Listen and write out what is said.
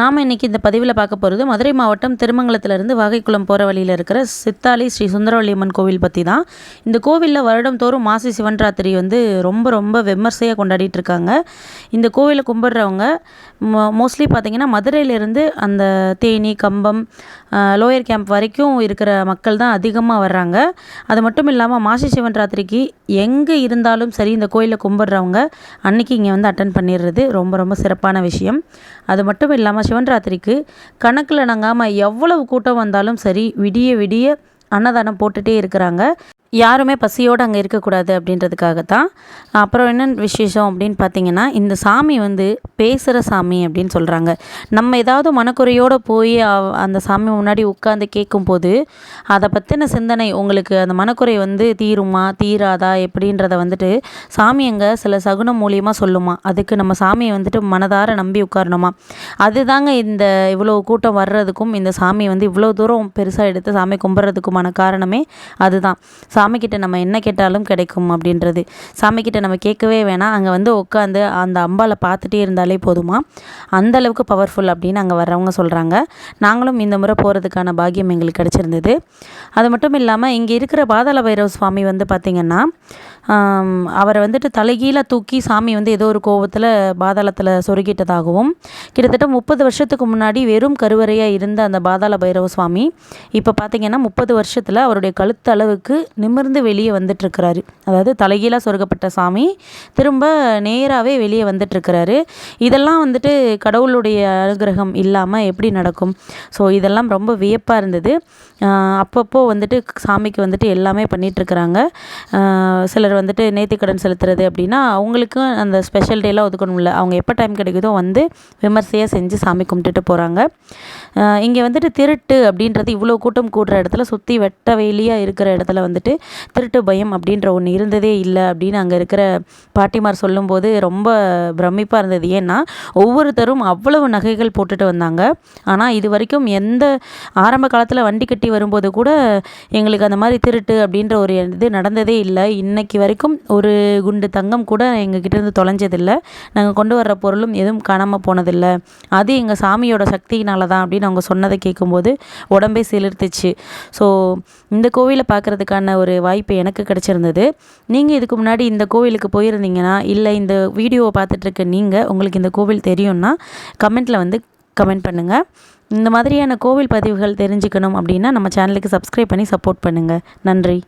நாம் இன்றைக்கி இந்த பதிவில் பார்க்க போகிறது மதுரை மாவட்டம் திருமங்கலத்திலிருந்து வாகைக்குளம் போகிற வழியில் இருக்கிற சித்தாலி ஸ்ரீ சுந்தரவள்ளியம்மன் கோவில் பற்றி தான் இந்த கோவிலில் வருடம் தோறும் மாசி சிவன்ராத்திரி வந்து ரொம்ப ரொம்ப விமர்சையாக கொண்டாடிட்டு இருக்காங்க. இந்த கோவிலை கும்பிட்றவங்க மோ மோஸ்ட்லி பார்த்திங்கன்னா மதுரையிலேருந்து அந்த தேனி கம்பம் லோயர் கேம்ப் வரைக்கும் இருக்கிற மக்கள் தான் அதிகமாக வர்றாங்க. அது மட்டும் இல்லாமல் மாசி சிவன்ராத்திரிக்கு எங்கே இருந்தாலும் சரி இந்த கோயிலில் கும்பிட்றவங்க அன்றைக்கி இங்கே வந்து அட்டன் பண்ணிடுறது ரொம்ப ரொம்ப சிறப்பான விஷயம். அது மட்டும் இல்லாமல் சிவன் ராத்திரிக்கு கணக்கில் நங்காமல் எவ்வளவு கூட்டம் வந்தாலும் சரி விடிய விடிய அன்னதானம் போட்டுகிட்டே இருக்கிறாங்க. யாருமே பசியோடு அங்கே இருக்கக்கூடாது அப்படின்றதுக்காக தான் அப்புறம் என்ன விசேஷம் அப்படின்னு பார்த்தீங்கன்னா இந்த சாமி வந்து பேசுகிற சாமி அப்படின்னு சொல்கிறாங்க நம்ம ஏதாவது மனக்குறையோடு போய் அந்த சாமி முன்னாடி உட்காந்து கேட்கும்போது அதை பற்றின சிந்தனை உங்களுக்கு அந்த மனக்குறை வந்து தீருமா தீராதா எப்படின்றத வந்துட்டு சாமி அங்கே சில சகுனம் மூலியமாக சொல்லுமா. அதுக்கு நம்ம சாமியை வந்துட்டு மனதார நம்பி உட்காரணுமா. அதுதாங்க இந்த இவ்வளோ கூட்டம் வர்றதுக்கும் இந்த சாமி வந்து இவ்வளோ தூரம் பெருசாக எடுத்து சாமி கும்பிட்றதுக்குமான காரணமே அதுதான். சாமிக்கிட்ட நம்ம என்ன கேட்டாலும் கிடைக்கும் அப்படின்றது. சாமிக்கிட்ட நம்ம கேட்கவே வேணாம். அங்கே வந்து உட்காந்து அந்த அம்பாவை பார்த்துட்டே இருந்தாலே போதுமா? அந்த அளவுக்கு பவர்ஃபுல் அப்படின்னு அங்கே வர்றவங்க சொல்கிறாங்க நாங்களும் இந்த முறை போகிறதுக்கான பாக்கியம் எங்களுக்கு கிடச்சிருந்தது. அது மட்டும் இல்லாமல் இங்கே இருக்கிற பாதாள பைரவ சுவாமி வந்து பார்த்திங்கன்னா அவரை வந்துட்டு தலைகீழாக தூக்கி சாமி வந்து ஏதோ ஒரு கோபத்தில் பாதாளத்தில் சொருகிட்டதாகவும் கிட்டத்தட்ட முப்பது வருஷத்துக்கு முன்னாடி வெறும் கருவறையாக இருந்த அந்த பாதாள பைரவ சுவாமி இப்போ பார்த்திங்கன்னா முப்பது வருஷத்தில் அவருடைய கழுத்து அளவுக்கு நிமிர்ந்து வெளியே வந்துட்டுருக்கிறாரு. அதாவது தலைகீழாக சொருகப்பட்ட சாமி திரும்ப நேராகவே வெளியே வந்துட்டுருக்கிறாரு. இதெல்லாம் வந்துட்டு கடவுளுடைய அனுகிரகம் இல்லாமல் எப்படி நடக்கும்? ஸோ இதெல்லாம் ரொம்ப வியப்பாக இருந்தது. அப்பப்போ வந்துட்டு சாமிக்கு வந்துட்டு எல்லாமே பண்ணிகிட்ருக்குறாங்க சிலர் வந்துட்டு நேர்த்திக்கடன் செலுத்துறது அப்படின்னா அவங்களுக்கும் அந்த ஸ்பெஷல் டேலாம் ஒதுக்கணும்ல அவங்க எப்போ டைம் கிடைக்குதோ வந்து விமர்சையாக செஞ்சு சாமி கும்பிட்டுட்டு போகிறாங்க இங்கே வந்துட்டு திருட்டு அப்படின்றது இவ்வளோ கூட்டம் கூடுற இடத்துல சுற்றி வெட்ட வெளியாக இருக்கிற இடத்துல வந்துட்டு திருட்டு பயம் அப்படின்ற ஒன்று இருந்ததே இல்லை அப்படின்னு அங்கே இருக்கிற பாட்டிமார் சொல்லும்போது ரொம்ப பிரமிப்பாக இருந்தது. ஏன்னா ஒவ்வொருத்தரும் அவ்வளவு நகைகள் போட்டுட்டு வந்தாங்க. ஆனால் இது வரைக்கும் எந்த ஆரம்ப காலத்தில் வண்டி கட்டி வரும்போது கூட எங்களுக்கு அந்த மாதிரி திருட்டு அப்படின்ற ஒரு இது நடந்ததே இல்லை. இன்றைக்கி வரைக்கும் ஒரு குண்டு தங்கம் கூட எங்ககிட்ட இருந்து தொலைஞ்சதில்லை. நாங்கள் கொண்டு வர்ற பொருளும் எதுவும் காணாமல் போனதில்லை. அது எங்கள் சாமியோட சக்தியினால தான் அப்படின்னு அவங்க சொன்னதை கேட்கும்போது உடம்பே சிலிர்த்துச்சு. ஸோ இந்த கோவிலை பார்க்குறதுக்கான ஒரு வாய்ப்பு எனக்கு கிடச்சிருந்தது. நீங்கள் இதுக்கு முன்னாடி இந்த கோவிலுக்கு போயிருந்தீங்கன்னா இல்லை இந்த வீடியோவை பார்த்துட்ருக்க நீங்கள் உங்களுக்கு இந்த கோவில் தெரியும்னா கமெண்ட்டில் வந்து கமெண்ட் பண்ணுங்கள் இந்த மாதிரியான கோவில் பதிவுகள் தெரிஞ்சுக்கணும் அப்படின்னா நம்ம சேனலுக்கு சப்ஸ்கிரைப் பண்ணி சப்போர்ட் பண்ணுங்கள் நன்றி.